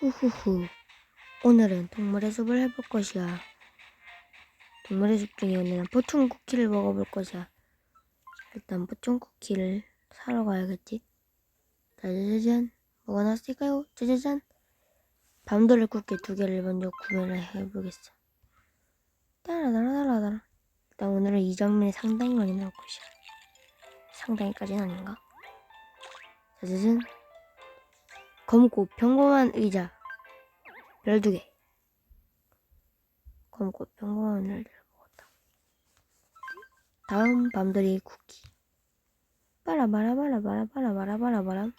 후후후. 오늘은 동물의 숲을 해볼 것이야. 동물의 숲 중에 오늘은 포춘 쿠키를 먹어볼 것이야. 일단 포춘 쿠키를 사러 가야겠지. 짜자잔. 뭐가 나왔을까요? 짜자잔. 밤도를 쿠키 두 개를 먼저 구매를 해보겠어. 따라따라따라따라. 일단 오늘은 이 장면이 상당히 많이 나올 것이야. 상당히까지는 아닌가? 짜자잔. 검고 평범한 의자 별두 개. 검고 평범한 의자를 먹었다. 다음 밤들이 쿠키. 빠라바라바라바라바라바라바라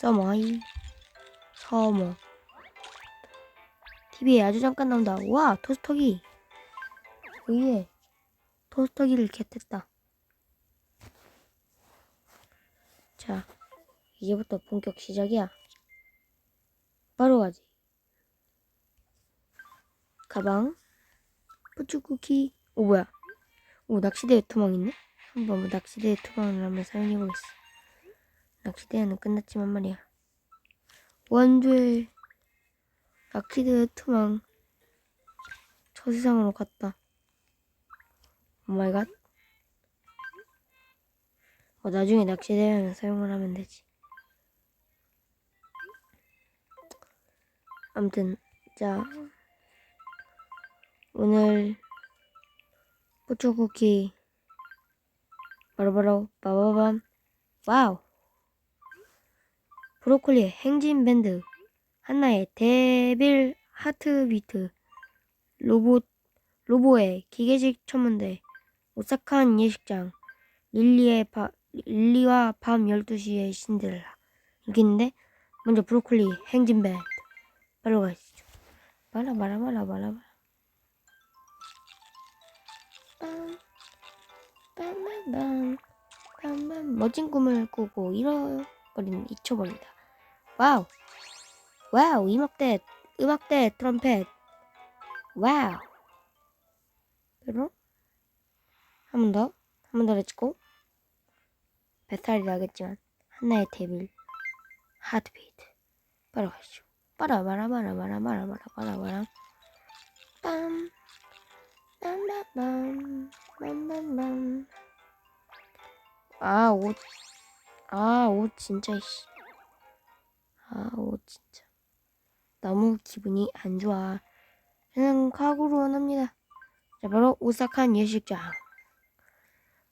서머이 서머 TV에 아주 잠깐 나온다. 와 토스터기. 의외 토스터기를 겟했다. 자 이제부터 본격 시작이야. 바로 가지. 가방, 부추쿠키. 오 뭐야? 오 낚시대에 투망 있네. 한번 뭐 낚시대에 투망을 한번 사용해 보겠어. 낚시대회는 끝났지만 말이야. 원주의 낚시대에 투망 저 세상으로 갔다. 오마이갓. 어, 나중에 낚시대회는 사용을 하면 되지. 아무튼 자. 오늘 포초쿠키 바로바로 빠바밤. 와우! 브로콜리 행진 밴드. 한나의 데빌 하트비트. 로봇 로보의 기계식 천문대. 오사칸 예식장. 릴리의 바, 릴리와 밤 12시의 신데렐라 여기 있는데 먼저 브로콜리 행진 밴 드 바로 가시죠. 말아 말아 말아 말아 말아. 빰, 빰빰빰, 빰빰. 멋진 꿈을 꾸고 잃어버린 잊혀버린다. 와우, 와우 음악대, 음악대 트럼펫. 와우. 그리고 한번 더, 한 번더 해치고 배탈이 나겠지만 하나의 데빌 하트비트. 바로 가시죠. 빠라바라바라바라바라바라바라바라 빰 빰빰빰 빰빰빰 아옷 아 옷 진짜 씨. 아 옷 진짜 너무 기분이 안 좋아 그냥 각오로 원합니다 자 바로 오사칸 예식장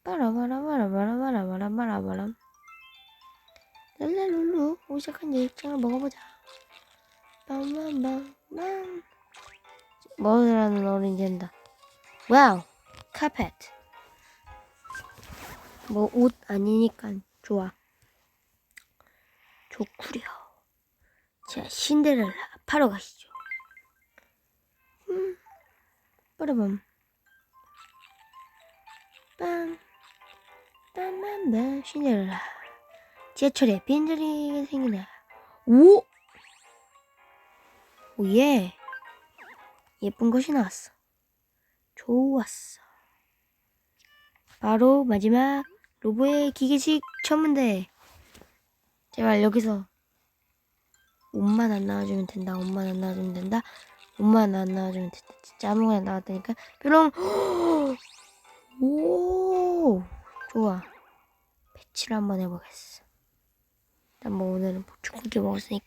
빠라바라바라바라바라바라바라 랄랄룰루 오사칸 예식장을 먹어보자 빰빰빰빰 먹으라는 어른이 된다. 와우, 카펫. 뭐 옷 아니니까 좋아. 좋구려. 자, 신데렐라 파러 가시죠. 음, 빠라밤. 빰, 빰빰빰, 신데렐라. 지하철에 빈자리가 생기네. 오! 오예. 예쁜 것이 나왔어. 좋았어. 바로 마지막 로보의 기계식 천문대. 제발 여기서 옷만 안 나와주면 된다 옷만 안 나와주면 된다 옷만 안 나와주면 된다. 진짜 아무거나 나왔다니까. 뾰롱! 오! 좋아. 배치를 한번 해보겠어. 일단 뭐 오늘은 보충 쿠키 먹었으니까